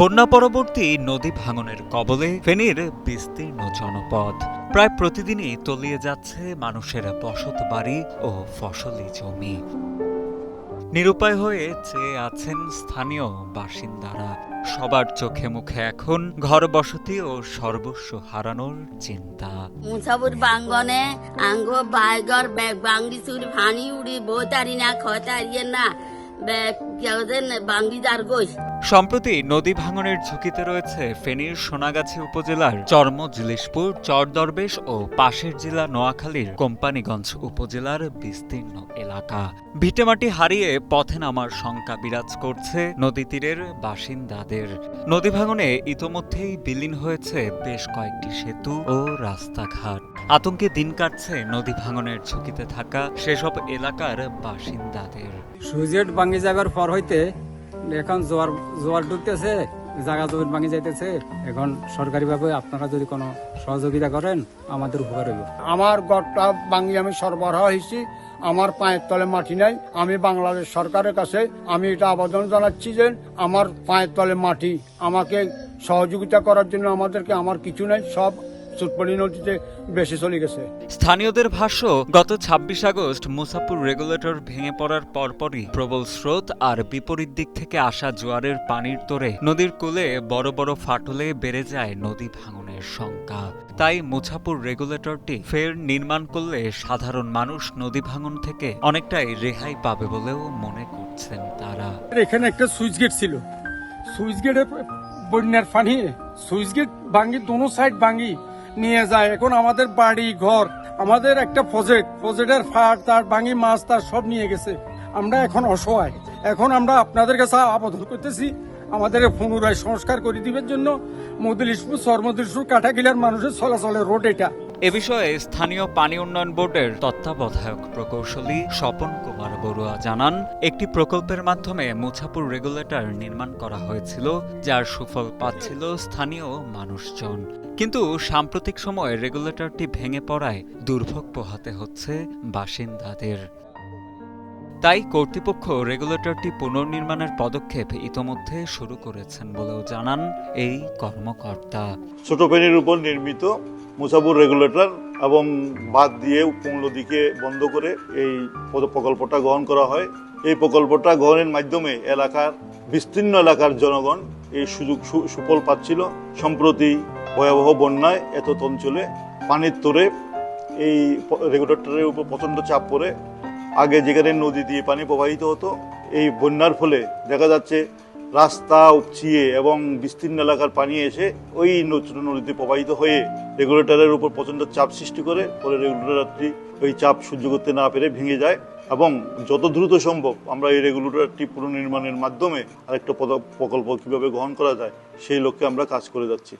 বন্যা পরবর্তী নদী ভাঙনের কবলে ফেনীর বিস্তীর্ণ জনপদ। প্রায় প্রতিদিনই তলিয়ে যাচ্ছে মানুষের বসত বাড়ি ও ফসলি জমি। নিরুপায় হয়ে চেয়ে আছেন স্থানীয় বাসিন্দারা। সবার চোখে মুখে এখন ঘর বসতি ও সর্বস্ব হারানোর চিন্তা। মুসাবুর বাঙ্গনে আঙ্গ, বাইগর, ব্যাগ বাঙ্গি ফানি উড়ি বইতারি না খতারিয়ে না, ব্যাগ সম্প্রতি নদী ভাঙনের ঝুঁকিতে রয়েছে ফেনীর সোনাগাছি উপজেলার চর্ম জিলিশপুর চরদরবেশ ও পাশের জেলা নোয়াখালীর কোম্পানিগঞ্জ উপজেলার বিস্তীর্ণ এলাকা। ভিটেমাটি হারিয়ে পথে নামার শঙ্কা বিরাজ করছে নদী তীরের বাসিন্দাদের। নদী ভাঙনে ইতোমধ্যেই বিলীন হয়েছে বেশ কয়েকটি সেতু ও রাস্তাঘাট। আতঙ্কে দিন কাটছে নদী ভাঙনের ঝুঁকিতে থাকা সেসব এলাকার বাসিন্দাদের। সুইজেট ভাঙি যাবার পর হইতে, এখন জোয়ার জোয়ার ঢুকতেছে, জায়গা জমি ভাঙি যাইতেছে। এখন সরকারিভাবে আপনারা যদি কোনো সহযোগিতা করেন, আমাদের উপকার হইব। আমার গড়টা ভাঙি আমি সরবরাহ হয়েছি আমার পায়ের তলে মাটি নাই। আমি বাংলাদেশ সরকারের কাছে আমি এটা আবেদন জানাচ্ছি যে আমার পায়ের তলে মাটি, আমাকে সহযোগিতা করার জন্য আমাদেরকে আমার কিছু নাই, সব নদীতে বেশি চলে গেছে। স্থানীয়দের ভাষ্য গত ২৬ আগস্ট মুসাপুর রেগুলেটর ভেঙে পড়ার পরপরই প্রবল স্রোত আর বিপরীত দিক থেকে আসা জোয়ারের পানির তোরে নদীর কূলে বড় বড় ফাটলে বেড়ে যায় নদী ভাঙনের শঙ্কা। তাই মুছাপুর রেগুলেটরটি ফের নির্মাণ করলে সাধারণ মানুষ নদী ভাঙন থেকে অনেকটাই রেহাই পাবে বলেও মনে করছেন তারা। এখানে একটা সুইচ গেট ছিল। সুইচ গেটে বন্যার পানি সুইচ গেট ভাঙ্গি দোনো সাইড ভাঙ্গি। নিয়ে যায়। এখন আমাদের বাড়ি, ঘর, আমাদের একটা প্রজেক্ট প্রজেক্টের ফাট তার ভাঙি মাছ, তার সব নিয়ে গেছে। আমরা এখন অসহায়। এখন আমরা আপনাদের কাছে আবেদন করতেছি, আমাদের পুনরায় সংস্কার করে দিবের জন্য। মদিলিশপুর সরমদিলপুর কাঠাকিলার মানুষের চলাচলের রোড এটা। এ বিষয়ে স্থানীয় পানি উন্নয়ন বোর্ডের তত্ত্বাবধায়ক প্রকৌশলী স্বপন কুমার বড়ুয়া জানান, একটি প্রকল্পের মাধ্যমে মুছাপুর রেগুলেটর নির্মাণ করা হয়েছিল, যার সুফল পাচ্ছিল স্থানীয় মানুষজন। কিন্তু সাম্প্রতিক সময়ে রেগুলেটরটি ভেঙে পড়ায় দুর্ভোগ পোহাতে হচ্ছে বাসিন্দাদের। তাই কর্তৃপক্ষ রেগুলেটরটি পুনর্নির্মাণের পদক্ষেপ ইতোমধ্যে শুরু করেছেন বলেও জানান এই কর্মকর্তা। ছোট পেনির উপর নির্মিত মুসাবুর রেগুলেটর এবং বাদ দিয়ে উপমূল দিকে বন্ধ করে এই প্রকল্পটা গ্রহণ করা হয়। এই প্রকল্পটা গ্রহণের মাধ্যমে এলাকার, বিস্তীর্ণ এলাকার জনগণ এই সুযোগ সুফল পাচ্ছিল। সম্প্রতি ভয়াবহ বন্যায় এত অঞ্চলে পানির তোরে এই রেগুলেটরের উপর প্রচণ্ড চাপ পড়ে আগে যেখানে নদী দিয়ে পানি প্রবাহিত হতো, এই বন্যার ফলে দেখা যাচ্ছে রাস্তা উপচিয়ে এবং বিস্তীর্ণ এলাকার পানি এসে ওই ছোট নদীতে প্রবাহিত হয়ে রেগুলেটরের উপর প্রচণ্ড চাপ সৃষ্টি করে পরে রেগুলেটরটি ওই চাপ সহ্য করতে না পেরে ভেঙে যায় এবং যত দ্রুত সম্ভব আমরা এই রেগুলেটরটি পুনর্নির্মাণের মাধ্যমে আরেকটা প্রকল্প কীভাবে গ্রহণ করা যায়, সেই লক্ষ্যে আমরা কাজ করে যাচ্ছি।